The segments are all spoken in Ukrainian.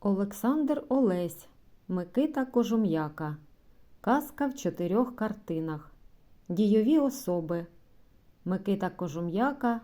Олександр Олесь, Микита Кожум'яка. Казка в чотирьох картинах. Дійові особи. Микита Кожум'яка,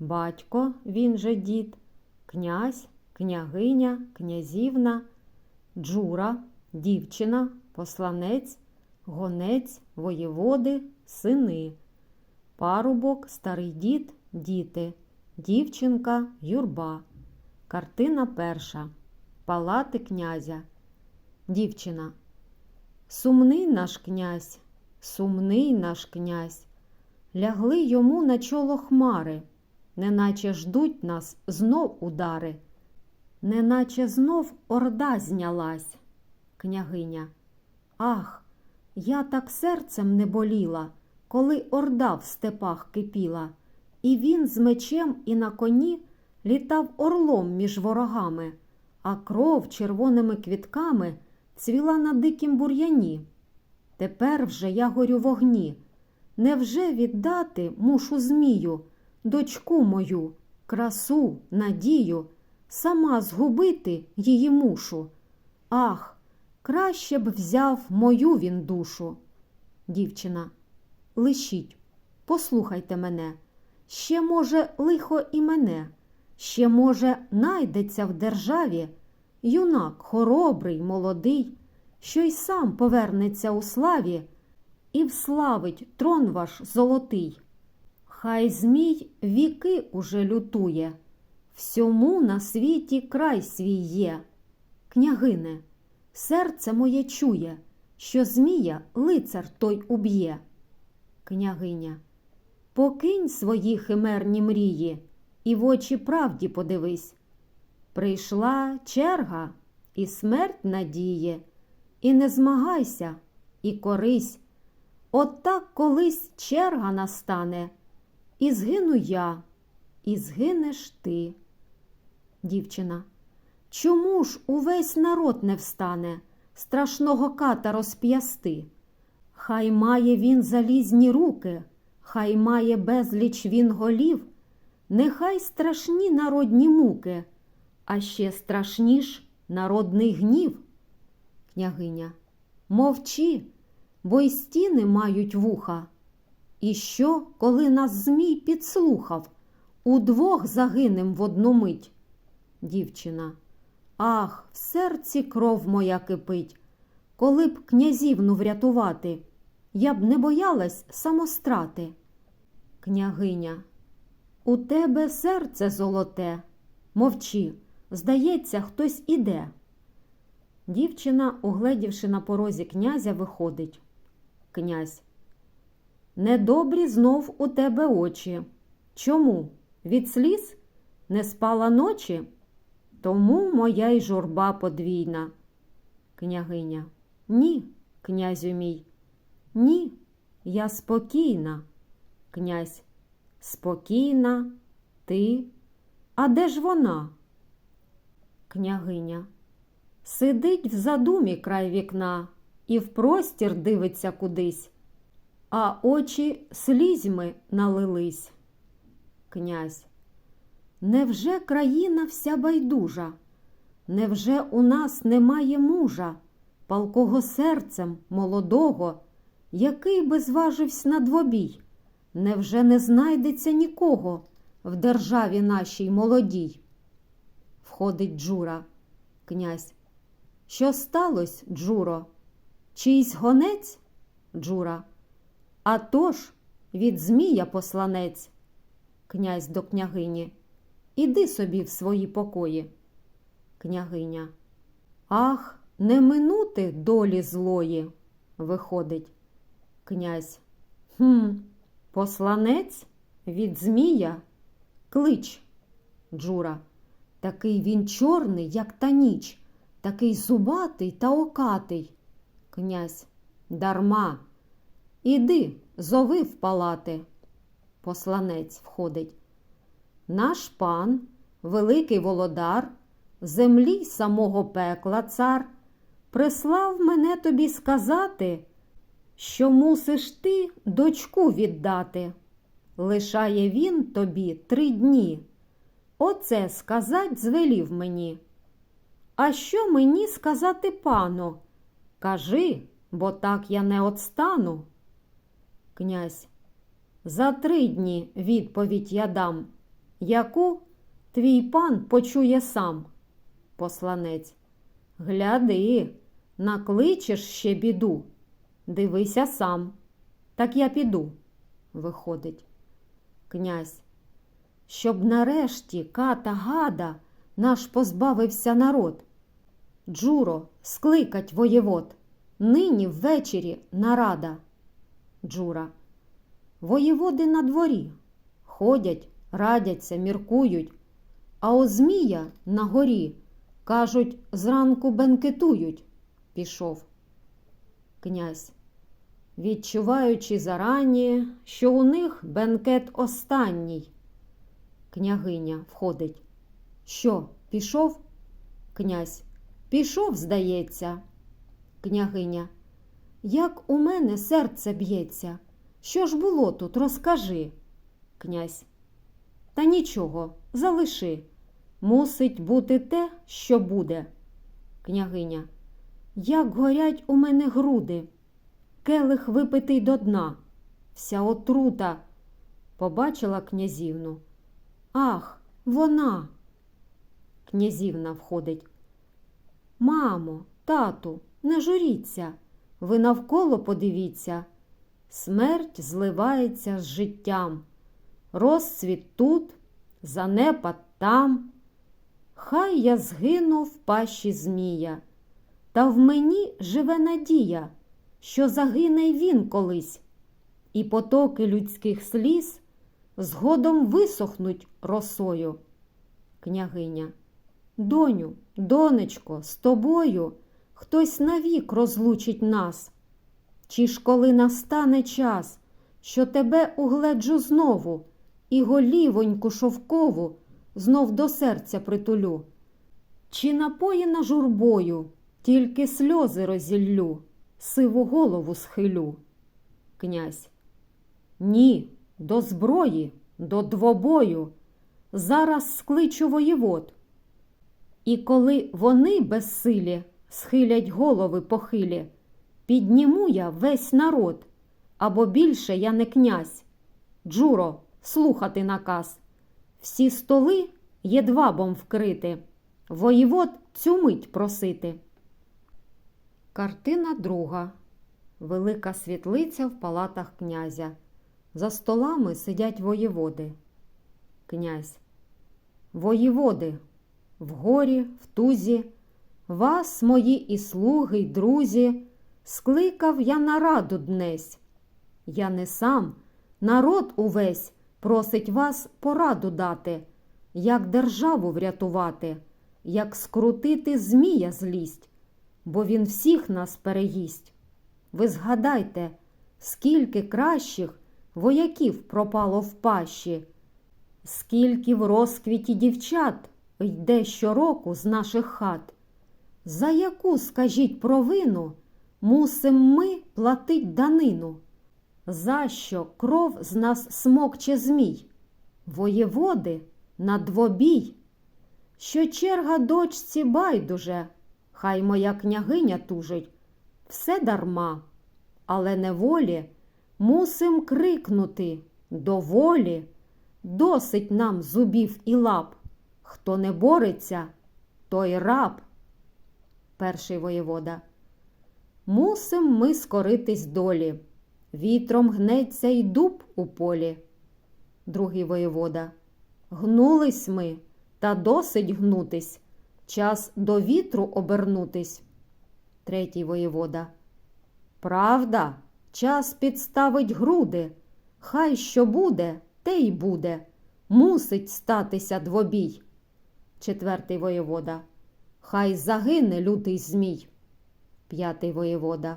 батько, він же дід, князь, княгиня, князівна, джура, дівчина, посланець, гонець, воєводи, сини, парубок, старий дід, діти, дівчинка, юрба. Картина перша. Палати князя. Дівчина. Сумний наш князь, сумний наш князь. Лягли йому на чоло хмари, неначе ждуть нас знов удари, неначе знов орда знялась. Княгиня. Ах, я так серцем не боліла, коли орда в степах кипіла, і він з мечем і на коні літав орлом між ворогами, а кров червоними квітками цвіла на дикім бур'яні. Тепер вже я горю в огні. Невже віддати мушу змію, дочку мою, красу, надію, сама згубити її мушу? Ах, краще б взяв мою він душу. Дівчина, лишіть, послухайте мене, ще, може, лихо і мене, ще, може, найдеться в державі юнак хоробрий, молодий, що й сам повернеться у славі і вславить трон ваш золотий. Хай Змій віки уже лютує, всьому на світі край свій є. Княгине, серце моє чує, що Змія лицар той уб'є. Княгиня, покинь свої химерні мрії і в очі правді подивись. Прийшла черга і смерть надіє, і не змагайся, і корись. От так колись черга настане, і згину я, і згинеш ти. Дівчина, чому ж увесь народ не встане, страшного ката розп'ясти? Хай має він залізні руки, хай має безліч він голів, нехай страшні народні муки, а ще страшніш народний гнів. Княгиня, мовчи, бо й стіни мають вуха. І що, коли нас Змій підслухав, удвох загинем в одну мить? Дівчина, ах, в серці кров моя кипить. Коли б князівну врятувати, я б не боялась самострати. Княгиня, у тебе серце золоте, мовчи, здається, хтось іде. Дівчина, угледівши на порозі князя, виходить. Князь. Недобрі знов у тебе очі. Чому? Від сліз не спала ночі? Тому моя й журба подвійна. Княгиня. Ні, князю мій. Ні, я спокійна. Князь. Спокійна, ти. А де ж вона? Княгиня. Сидить в задумі край вікна і в простір дивиться кудись, а очі слізьми налились. Князь. Невже країна вся байдужа? Невже у нас немає мужа, палкого серцем, молодого, який би зважився на двобій? Невже не знайдеться нікого в державі нашій молодій? Входить Джура, князь. Що сталося, Джуро? Чийсь гонець? Джура. А тож від Змія посланець. Князь до княгині. Іди собі в свої покої. Княгиня. Ах, не минути долі злої. Виходить. Князь. Хм, посланець від Змія? Клич. Джура. Такий він чорний, як та ніч, такий зубатий та окатий. Князь. Дарма. Іди, зови в палати. Посланець входить. Наш пан, великий володар, землі самого пекла цар, прислав мене тобі сказати, що мусиш ти дочку віддати. Лишає він тобі три дні. Оце сказать звелів мені. А що мені сказати пану? Кажи, бо так я не отстану. Князь. За три дні відповідь я дам, яку твій пан почує сам. Посланець. Гляди, накличеш ще біду. Дивися сам. Так я піду. Виходить. Князь. Щоб нарешті ката гада наш позбавився народ. Джуро, скликать воєвод. Нині ввечері нарада. Джура. Воєводи на дворі. Ходять, радяться, міркують. А о Змія на горі, кажуть, зранку бенкетують. Пішов. Князь. Відчуваючи зарані, що у них бенкет останній. Княгиня входить. Що, пішов? Князь. Пішов, здається. Княгиня. Як у мене серце б'ється. Що ж було тут, розкажи. Князь. Та нічого, залиши. Мусить бути те, що буде. Княгиня. Як горять у мене груди. Келих випитий до дна. Вся отрута. Побачила князівну. Ах, вона. Князівна входить. Мамо, тату, не журіться. Ви навколо подивіться. Смерть зливається з життям. Розцвіт тут, занепад там. Хай я згину в пащі Змія, та в мені живе надія, що загине й він колись, і потоки людських сліз згодом висохнуть росою. Княгиня. Доню, донечко, з тобою хтось навік розлучить нас. Чи ж коли настане час, що тебе угледжу знову, і голівоньку шовкову знов до серця притулю? Чи напоєна журбою, тільки сльози розіллю, сиву голову схилю? Князь. Ні, до зброї, до двобою. Зараз скличу воєвод. І коли вони безсилі схилять голови похилі, підніму я весь народ, або більше я не князь. Джуро, слухати наказ. Всі столи єдвабом вкрити, воєвод цю мить просити. Картина друга. Велика світлиця в палатах князя. За столами сидять воєводи. Князь. Воєводи, в горі, в тузі, вас, мої і слуги, й друзі, скликав я нараду днесь. Я не сам, народ увесь просить вас пораду дати, як державу врятувати, як скрутити змія злість, бо він всіх нас переїсть. Ви згадайте, скільки кращих вояків пропало в пащі, скільки в розквіті дівчат йде щороку з наших хат. За яку, скажіть провину, мусим ми платить данину? За що кров з нас смокче змій? Воєводи на двобій? Що черга дочці байдуже, хай моя княгиня тужить, все дарма, але неволі мусим крикнути доволі, досить нам зубів і лап. Хто не бореться, той раб. Перший воєвода. Мусим ми скоритись долі. Вітром гнеться й дуб у полі. Другий воєвода. Гнулись ми, та досить гнутись. Час до вітру обернутись. Третій воєвода. Правда, час підставить груди. Хай що буде, те й буде. Мусить статися двобій. Четвертий воєвода. Хай загине лютий змій. П'ятий воєвода.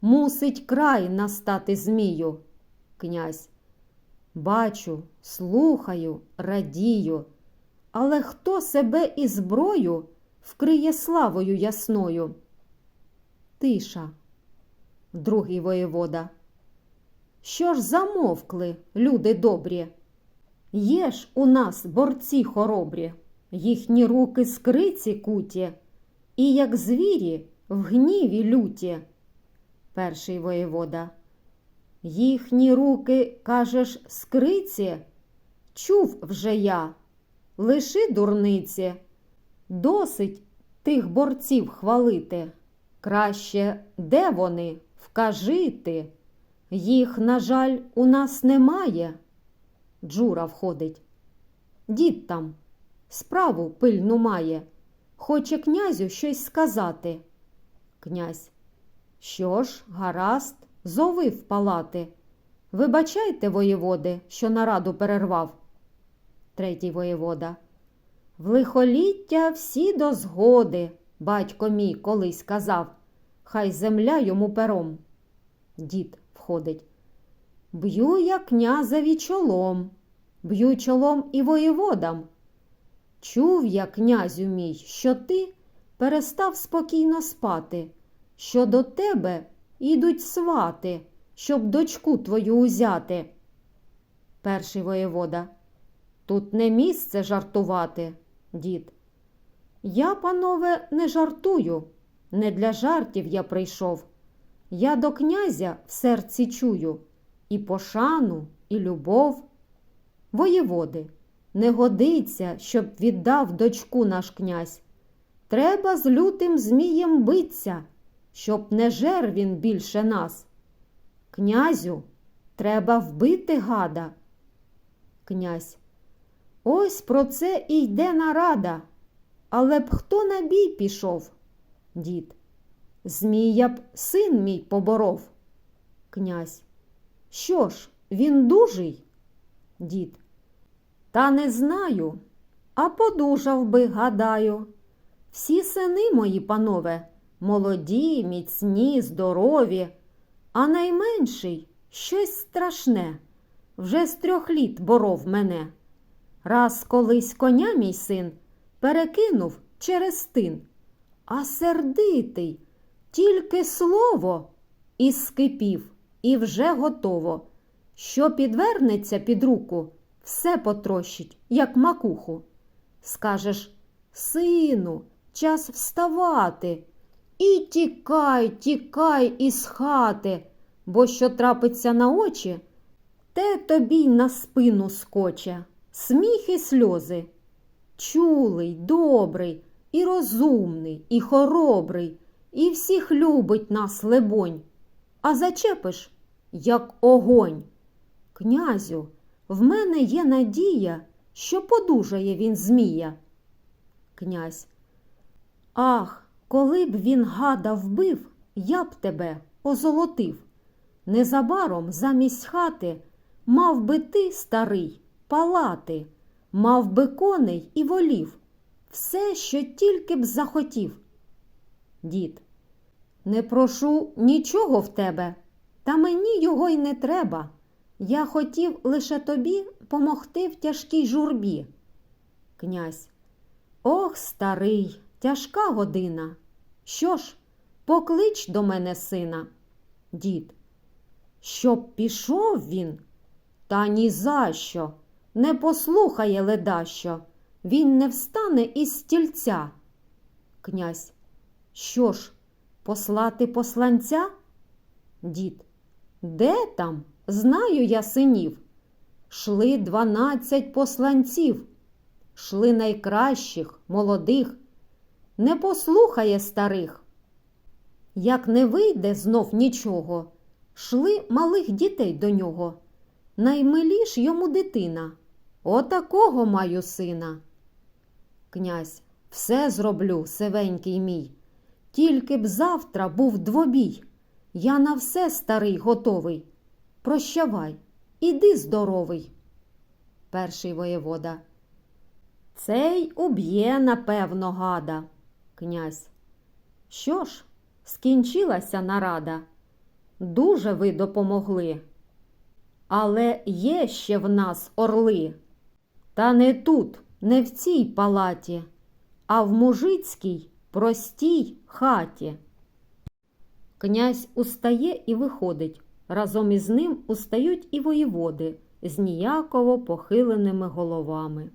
Мусить край настати змію. Князь. Бачу, слухаю, радію. Але хто себе і зброю вкриє славою ясною? Тиша. Другий воєвода. Що ж замовкли, люди добрі? Є ж у нас борці хоробрі, їхні руки скриці куті, і як звірі в гніві люті. Перший воєвода. Їхні руки, кажеш, скриці? Чув вже я. Лиши дурниці. Досить тих борців хвалити. Краще, де вони? Вкажи ти. Їх, на жаль, у нас немає. Джура входить. Дід там справу пильну має. Хоче князю щось сказати. Князь. Що ж, гаразд, зови в палати. Вибачайте, воєводи, що нараду перервав. Третій воєвода. В лихоліття всі до згоди, батько мій колись казав. Хай земля йому пером. Дід входить. Б'ю я князеві чолом, б'ю чолом і воєводам. Чув я, князю мій, що ти перестав спокійно спати, що до тебе ідуть свати, щоб дочку твою узяти. Перший воєвода. Тут не місце жартувати, дід. Я, панове, не жартую, не для жартів я прийшов. Я до князя в серці чую і пошану, і любов. Воєводи, не годиться, щоб віддав дочку наш князь. Треба з лютим змієм биться, щоб не жер він більше нас. Князю, треба вбити гада. Князь. Ось про це і йде нарада. Але б хто на бій пішов? Дід. Змія б син мій поборов. Князь. Що ж, він дужий? Дід. Та не знаю, а подужав би, гадаю. Всі сини мої, панове, молоді, міцні, здорові, а найменший щось страшне. Вже з трьох літ боров мене. Раз колись коня мій син перекинув через тин, а сердитий, тільки слово і скипів, і вже готово. Що підвернеться під руку, все потрощить, як макуху. Скажеш, сину, час вставати. І тікай, тікай із хати, бо що трапиться на очі, те тобі й на спину скоче, сміх і сльози. Чулий, добрий, і розумний, і хоробрий, і всіх любить нас, лебонь. А зачепиш, як огонь. Князю, в мене є надія, що подужає він Змія. Князь. Ах, коли б він гада вбив, я б тебе озолотив. Незабаром замість хати мав би ти, старий, палати, мав би коней і волів, все, що тільки б захотів. Дід. Не прошу нічого в тебе, та мені його й не треба. Я хотів лише тобі помогти в тяжкій журбі. Князь. Ох, старий, тяжка година. Що ж, поклич до мене сина. Дід. Щоб пішов він, та ні за що, не послухає ледащо, він не встане із стільця. Князь. Що ж, послати посланця? Дід. Де там? Знаю я синів. Шли дванадцять посланців, шли найкращих, молодих, не послухає старих. Як не вийде знов нічого, шли малих дітей до нього. Наймиліш йому дитина. Отакого маю сина. Князь, все зроблю, сивенький мій. Тільки б завтра був двобій. Я на все старий готовий. Прощавай, іди здоровий. Перший воєвода. Цей уб'є, напевно, гада. Князь. Що ж, скінчилася нарада. Дуже ви допомогли. Але є ще в нас орли. Та не тут, не в цій палаті, а в мужицькій простій хаті. Князь устає і виходить. Разом із ним устають і воєводи з ніяково похиленими головами.